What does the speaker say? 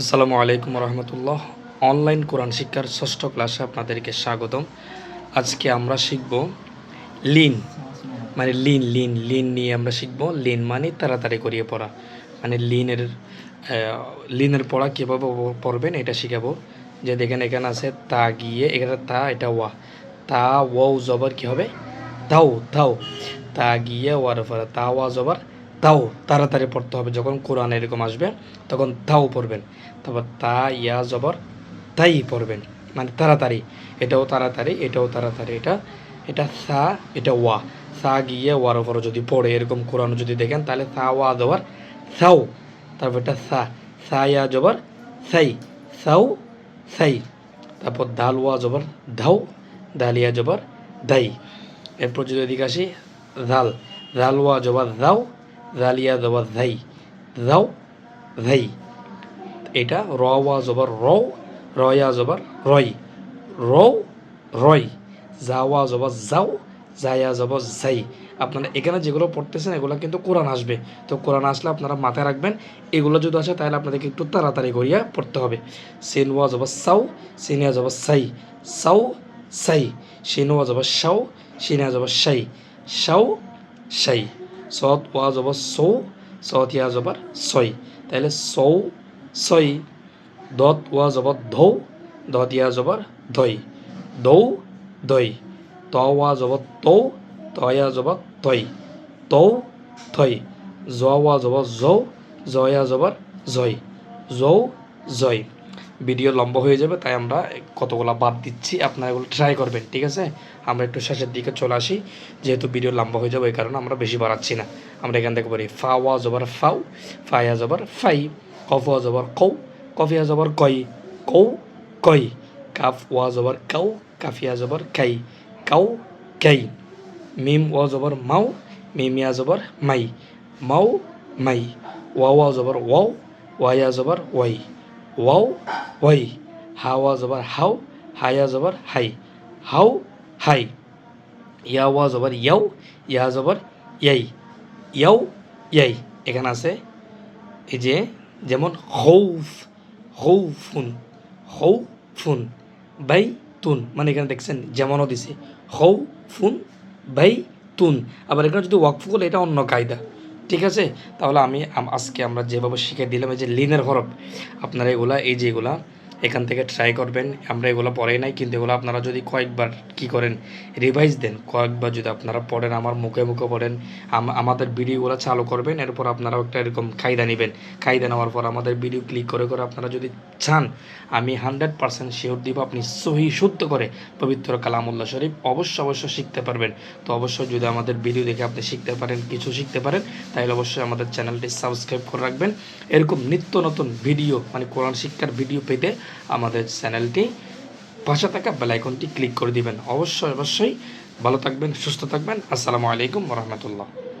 আসসালামু আলাইকুম রহমতুল্লাহ। অনলাইন কোরআন শিক্ষার ষষ্ঠ ক্লাসে আপনাদেরকে স্বাগতম। আজকে আমরা শিখব লিন। মানে লিন লিন লিন নিয়ে আমরা শিখব। লিন মানে তাড়াতাড়ি করিয়ে পড়া। মানে লিনের লিনের পড়া কীভাবে পড়বেন এটা শিখাবো। যে দেখেন এখানে আছে তা গিয়ে এখানে তা, এটা ওয়া। তা, ওয়াও জবর কী হবে? তাও তাও তা গিয়ে ওয়ার পরে তা, ওয়া জবর তাও তাড়াতাড়ি পড়তে হবে। যখন কোরআন এরকম আসবে, তখন তাও পড়বেন। তারপর তা, ইয়া, জবর, তাই পড়বেন। মানে তাড়াতাড়ি। এটাও তাড়াতাড়ি এটাও তাড়াতাড়ি। এটা এটা সা, এটা ওয়া। সা গিয়ে ওয়ার ওপরে যদি পড়ে, এরকম কোরআন যদি দেখেন, তাহলে সা, ওয়া, জবর সাও তারপর এটা সা সা, ইয়া, জবর, সাই। সাউ, সাই। তারপর দাল, ওয়া, জবর ধাও দালিয়া জবর, দাই। এরপর যদি এদিকে আসি জাল জাল ওয়া, জবর দাও জালিয়া জবর ধাই দাও ধাই এটা র ওয়া জবর রও, রয়া জবর রয় রও রয় যাওয়া জবর যাও জায়া জবর যাই। আপনারা এখানে যেগুলো পড়তেছেন, এগুলো কিন্তু কোরআন আসবে। তো কোরআন আসলে আপনারা মাথায় রাখবেন, এগুলো যদি আসে তাহলে আপনাদেরকে একটু তাড়াতাড়ি করিয়া পড়তে হবে। সেন ওয়া জবর সাউ সিনিয়া জবর সাই। সাউ সাই। শিন ওয়া জবর সাউ সিনিয়া জবর সাই। সাউ সাই। সৎ ওয়া জবর সৌ, সৎ ইয়া জবর সই। তাহলে সৌ, সই। দত ওয়া জবর ধৌ দত ইয়া জবর দই দৌ দই ত ওয়া জবর তৌ, ত ইয়া জবর তই তৌ থই জ ওয়া জবর জৌ জ ইয়া জবর জয় জৌ জয় ভিডিও লম্বা হয়ে যাবে, তাই আমরা কতগুলো বাদ দিচ্ছি, আপনারা এগুলো ট্রাই করবেন, ঠিক আছে? আমরা একটু শেষের দিকে চলে আসি, যেহেতু ভিডিও লম্বা হয়ে যাবে, ওই কারণে আমরা বেশি বাড়াচ্ছি না। আমরা এখান থেকে বলি ফা, ওয়া, জবর, ফাউ ফায়া জবর, ফাই, কফ, ওয়া, জবর কৌ কফিয়া জবর, কই কৌ কই, কাফ, ওয়া, জবর, কাউ কাফিয়া জবর, কাই, কাউ, কাই, মিম, ওয়া, জবর, মাউ মিমিয়া জবর, মাই, মাউ, মাই, ওয়া ওয়া, জবর, ওয়াও ওয়াইয়া জবর, ওয়াই, ওয়াও ওয়াই, হাওয়া জবর হাউ হায়া জবর হাই। How high. ইয়া ওয়া জবর ইয়াও, ইয়া জবর ইয়াই। ইয়াও, ইয়াই। এখানে আছে এই যে যেমন হৌফ হৌফুন হৌফুন বাই তুন মানে এখানে দেখছেন যেমনও দিছে। হৌ ফুন বাই তুন আবার এখানে যদি ওয়াকফ করলে এটা অন্য কায়দা। ঠিক আছে? তাহলে আমি আজকে আমরা যেভাবে শিখে দিলাম, এই যে লিনের হরফ, আপনারা এগুলা, এই যে এগুলা এখান থেকে ট্রাই করবেন। আমরা এগুলো পড়াই নাই, কিন্তু এগুলো আপনারা যদি কয়েকবার কি করেন রিভাইজ দেন। কয়েকবার যদি আপনারা পড়েন, আমার মুখে মুখে পড়েন, আম- আমাদের ভিডিওগুলো চালু করবেন, এরপর আপনারাও একটা এরকম কায়দা নেবেন। কায়দা নেওয়ার পর আমাদের ভিডিও ক্লিক করে করে আপনারা যদি চান, আমি হান্ড্রেড পার্সেন্ট শিওর দিব আপনি সহি শুদ্ধ করে পবিত্র কালামুল্লাহ শরীফ অবশ্য অবশ্যই শিখতে পারবেন। তো অবশ্যই যদি আমাদের ভিডিও দেখে আপনি শিখতে পারেন, কিছু শিখতে পারেন, তাহলে অবশ্যই আমাদের চ্যানেলটি সাবস্ক্রাইব করে রাখবেন। এরকম নিত্য নতুন ভিডিও মানে কোরআন শিক্ষার ভিডিও পেতে আমাদের চ্যানেলটি। পাশে থাকা বেলাইকনটি ক্লিক করে দিবেন। অবশ্যই অবশ্যই ভালো থাকবেন, সুস্থ থাকবেন। আসসালামু আলাইকুম রহমতুল্লাহ।